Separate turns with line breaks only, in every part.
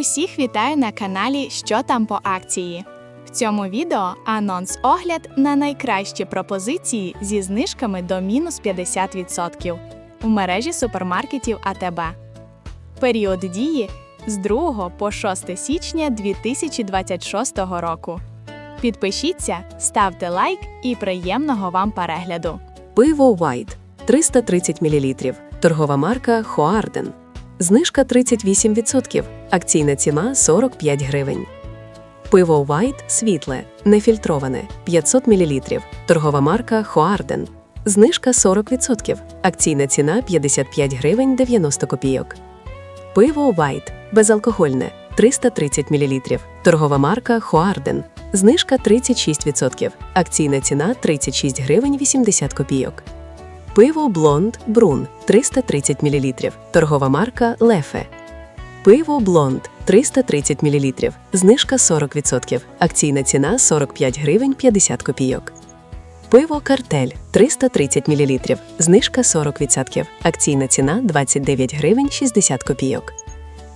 Усіх вітаю на каналі Що там по акції. В цьому відео анонс-огляд на найкращі пропозиції зі знижками до мінус 50% в мережі супермаркетів АТБ. Період дії з 2 по 6 січня 2026 року. Підпишіться, ставте лайк і приємного вам перегляду.
Пиво White 330 мл. Торгова марка Хоарден. Знижка 38%. Акційна ціна 45 гривень. Пиво White світле, нефільтроване 500 мл. Торгова марка Хоарден. Знижка 40%. Акційна ціна 55 гривень 90 копійок. Пиво White безалкогольне 330 мл. Торгова марка Хоарден. Знижка 36%. Акційна ціна 36 гривень 80 копійок. Пиво Блонд Брун 330 мл. Торгова марка Лефе. Пиво Блонд 330 мл. Знижка 40%. Акційна ціна 45 гривень 50 копійок. Пиво Картель 330 мл. Знижка 40%. Акційна ціна 29 гривень 60 копійок.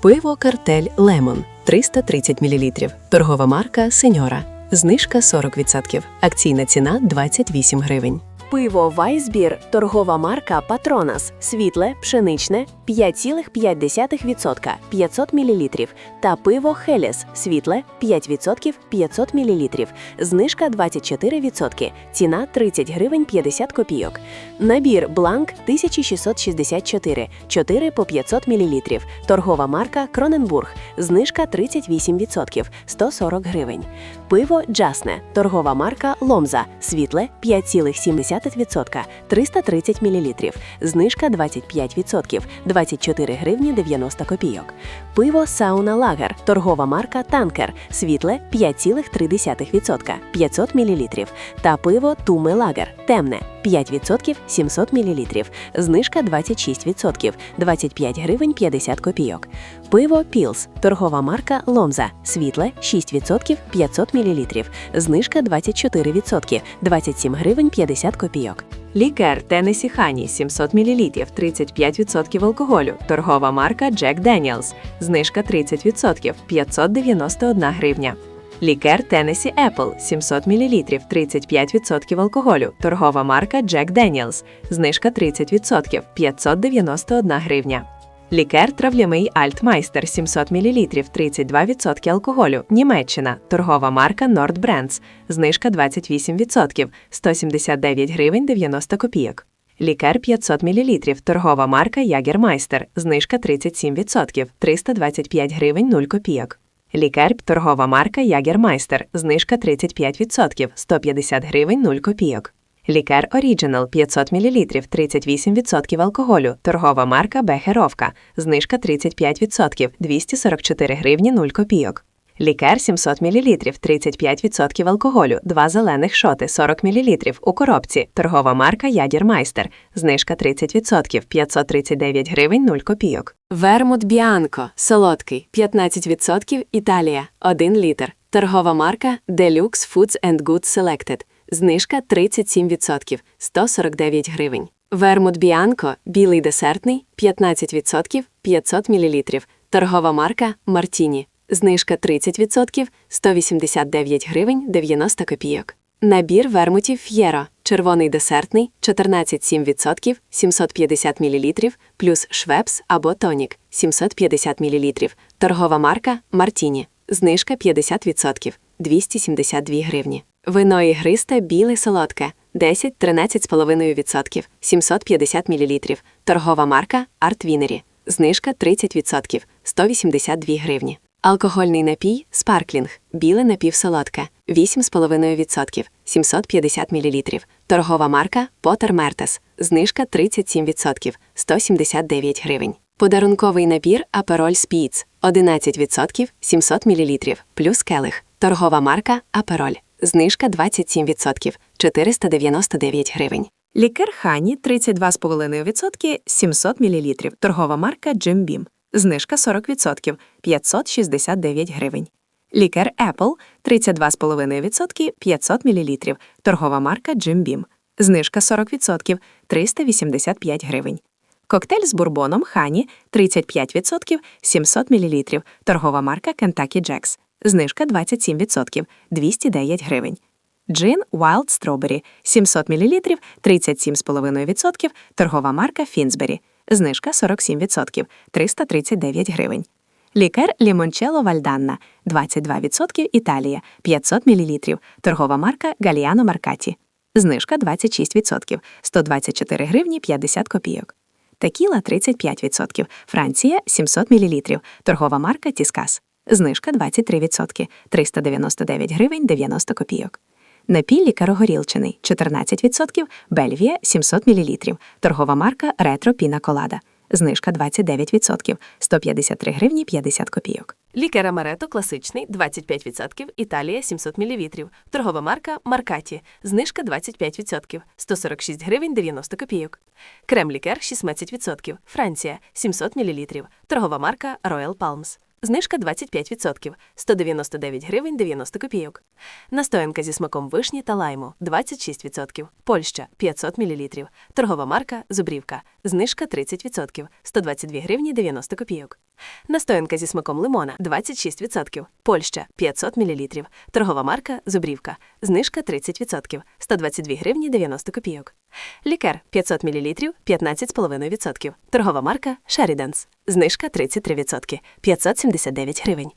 Пиво Картель Лемон 330 мл. Торгова марка Сеньора. Знижка 40%. Акційна ціна 28 гривень.
Пиво Вайсбір, торгова марка Патронас, світле, пшеничне 5,5% 500 мл та пиво Хелес, світле 5% 500 мл. Знижка 24%, ціна 30 гривень 50 копійок. Набір Бланк 1664, 4 по 500 мл. Торгова марка Кроненбург, знижка 38%, 140 гривень. Пиво Джасне, торгова марка Ломза, світле 5,7%, 330 мл. Знижка 25%, 24 гривні 90 копійок. Пиво Сауна Лагер, торгова марка Танкер, світле 5,3%, 500 мл. Та пиво Туме Лагер, темне 5% 700 мл. Знижка 26%, 25 гривень 50 копійок. Пиво Пілс, торгова марка Ломза, світле 6% 500 мл. Знижка 24%, 27 гривень 50 копійок.
Лікер Теннесі Хані 700 мл, 35% алкоголю. Торгова марка Jack Daniels. Знижка 30%, 591 гривня. Лікер Теннесі Apple 700 мл, 35% алкоголю. Торгова марка Jack Daniels. Знижка 30%, 591 гривня. Лікер трав'яний Альтмайстер 700 мл, 32% алкоголю. Німеччина. Торгова марка Nordbrands. Знижка 28%, 179 гривень 90 копійок. Лікер 500 мл. Торгова марка Ягермайстер. Знижка 37%, 325 гривень 0 копійок. Лікер торгова марка Ягермайстер. Знижка 35%, 150 гривень 0 копійок. Лікер Оріджинал 500 мл, 38% алкоголю. Торгова марка Бехеровка. Знижка 35%, 244 гривні 0 копійок. Лікер 700 мл, 35% алкоголю, 2 зелених шоти 40 мл у коробці. Торгова марка Ядірмайстер. Знижка 30%, 539 гривень 0 копійок.
Вермут Біанко, солодкий, 15% Італія, 1 літр. Торгова марка Deluxe Foods and Goods Selected. Знижка 37%, 149 гривень. Вермут Біанко, білий десертний, 15%, 500 мл. Торгова марка Мартіні. Знижка 30%, 189 гривень 90 копійок. Набір вермутів Ф'єро. Червоний десертний 14,7%, 750 мл, плюс швепс або тонік 750 мл. Торгова марка Мартіні. Знижка 50%, 272 гривні. Вино ігристе біле солодке 10-13,5%, 750 мл. Торгова марка Артвінері. Знижка 30%, 182 гривні. Алкогольний напій Спарклінг. Біле напівсолодке 8,5%, 750 мл. Торгова марка Потер Мертес. Знижка 37%, 179 гривень. Подарунковий набір Апероль Спіц 11%, 700 мл, плюс келих. Торгова марка Апероль. Знижка 27%, 499 гривень.
Лікер Хані 32,5%, 700 мл. Торгова марка Jim Beam. Знижка 40%, 569 гривень. Лікер Apple 32,5%, 500 мл. Торгова марка Jim Beam. Знижка 40%, 385 гривень.
Коктейль з бурбоном Хані 35%, 700 мл. Торгова марка Kentucky Jacks. Знижка 27%, 209 гривень. Джин Wild Strawberry 700 мл, 37,5%. Торгова марка Фінсбері. Знижка 47%, 339 гривень. Лікер Лімончело Вальданна 22% Італія 500 мл. Торгова марка Галіано Маркаті. Знижка 26%, 124 гривні 50 копійок. Текіла 35%, Франція 700 мл. Торгова марка Тіскас. Знижка 23%, 399 гривень 90 копійок. Напій лікарогорілчений 14%, Бельвія 700 мл. Торгова марка Ретро Піна Колада. Знижка 29%, 153 гривні 50 копійок.
Лікер Амарето класичний 25%, Італія 700 мл. Торгова марка Маркаті. Знижка 25%, 146 гривень 90 копійок. Крем лікер 16%, Франція 700 мл. Торгова марка Royal Palms. Знижка 25%, 199 гривень 90 копійок. Настоянка зі смаком вишні та лайму 26%, Польща 500 мл. Торгова марка Зубрівка. Знижка 30%, 122 гривні 90 копійок. Настоянка зі смаком лимона 26%, Польща 500 мл. Торгова марка Зубрівка. Знижка 30%, 122 гривні 90 копійок. Лікер 500 мл 15,5%. Торгова марка Шеріданс. Знижка 33%, 579 гривень.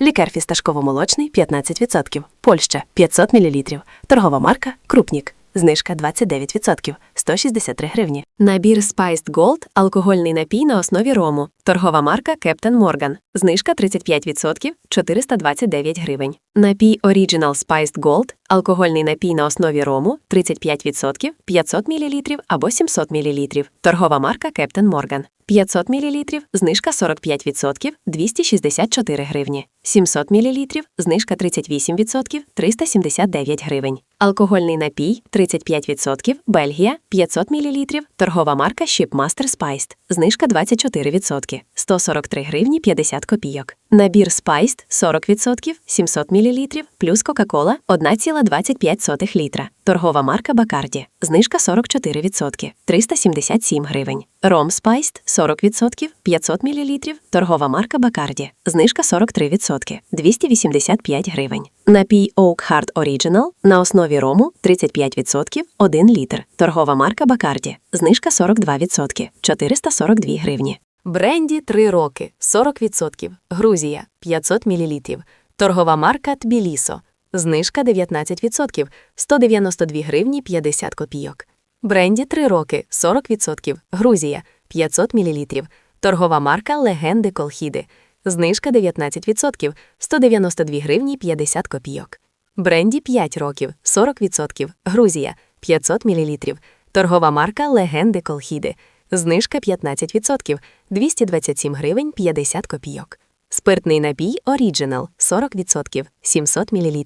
Лікер фісташково-молочний 15%, Польща 500 мл. Торгова марка Крупнік. Знижка 29%, 163 гривні.
Набір Spiced Gold – алкогольний напій на основі рому. Торгова марка Captain Morgan. Знижка 35%, 429 гривень. Напій Original Spiced Gold – алкогольний напій на основі рому 35%, 500 мл або 700 мл. Торгова марка Captain Morgan. 500 мл – знижка 45%, 264 гривні. 700 мл – знижка 38%, 379 гривень. Алкогольний напій 35%, Бельгія 500 мл, торгова марка Shipmaster Spiced, знижка 24%, 143 гривні 50 копійок. Набір Spiced 40%, 700 мл, плюс Кока-Кола 1,25 літра. Торгова марка Бакарді, знижка 44%, 377 гривень. Ром Spiced 40%, 500 мл, торгова марка Бакарді, знижка 43%, 285 гривень. Напій Oak Hard Original на основі рому 35%, 1 літр. Торгова марка Бакарді, знижка 42%, 442 гривні. Бренді 3 роки, 40%, Грузія 500 мл. Торгова марка Тбілісо, знижка 19%, 192 гривні 50 копійок. Бренді 3 роки, 40%, Грузія 500 мл. Торгова марка Легенди Колхіди, знижка 19%, 192 гривні 50 копійок. Бренді 5 років, 40%, Грузія 500 мл. Торгова марка Легенди Колхіди, знижка 15%, 227 гривень 50 копійок. Спиртний напій Original 40%, 700 мл.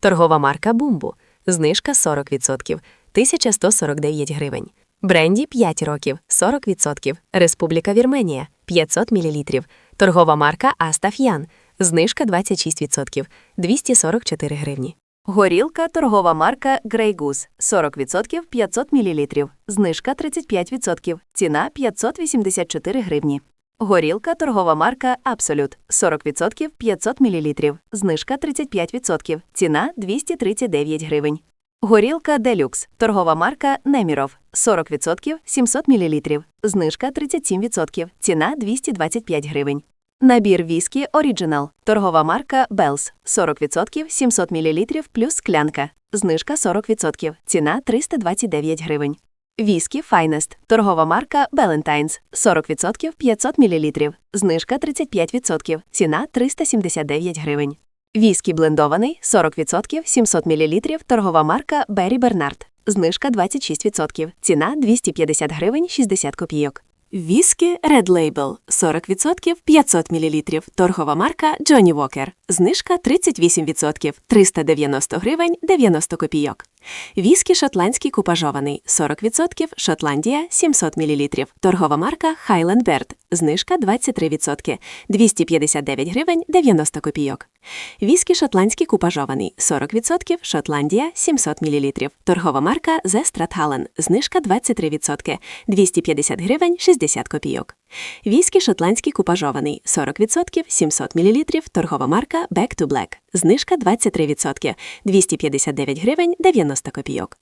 Торгова марка Бумбу, знижка 40%, 1149 гривень. Бренді 5 років, 40%, Республіка Вірменія 500 мл. Торгова марка Астаф'ян, знижка 26%, 244 гривні.
Горілка торгова марка Grey Goose 40% 500 мл. Знижка 35%. Ціна 584 гривні. Горілка торгова марка Absolute 40% 500 мл. Знижка 35%. Ціна 239 гривень. Горілка Deluxe торгова марка Неміров 40% 700 мл. Знижка 37%. Ціна 225 гривень. Набір віскі Original. Торгова марка Bells. 40% 700 мл плюс склянка. Знижка 40%. Ціна 329 гривень. Віскі Finest. Торгова марка Ballantines. 40% 500 мл. Знижка 35%. Ціна 379 гривень. Віскі блендований 40% 700 мл. Торгова марка Berry Bernard. Знижка 26%. Ціна 250 гривень 60 копійок. Віскі Red Label 40% 500 мл. Торгова марка Johnny Walker. Знижка 38%, 390 гривень 90 копійок. Віскі шотландський купажований 40% Шотландія 700 мл. Торгова марка Highland Bird. знижка 23%, 259 гривень 90 копійок. Віскі шотландський купажований 40%, Шотландія 700 мл. Торгова марка The знижка 23%, 250 гривень 60 копійок. Віскі шотландський купажований 40%, 700 мл. Торгова марка Back to Black, знижка 23%, 259 гривень 90 копійок.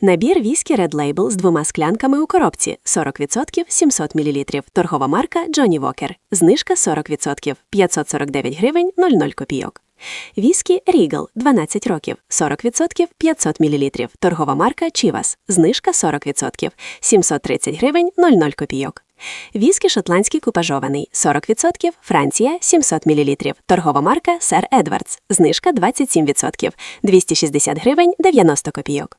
Набір віскі Red Label з двома склянками у коробці 40%, 700 мл. Торгова марка Johnny Walker, знижка 40%, 549 гривень 00 копійок. Віскі Regal 12 років, 40%, 500 мл. Торгова марка Chivas, знижка 40%, 730 гривень 00 копійок. Віскі шотландський купажований 40%, Франція 700 мл. Торгова марка Сер Едвардс, знижка 27%, 260 гривень 90 копійок.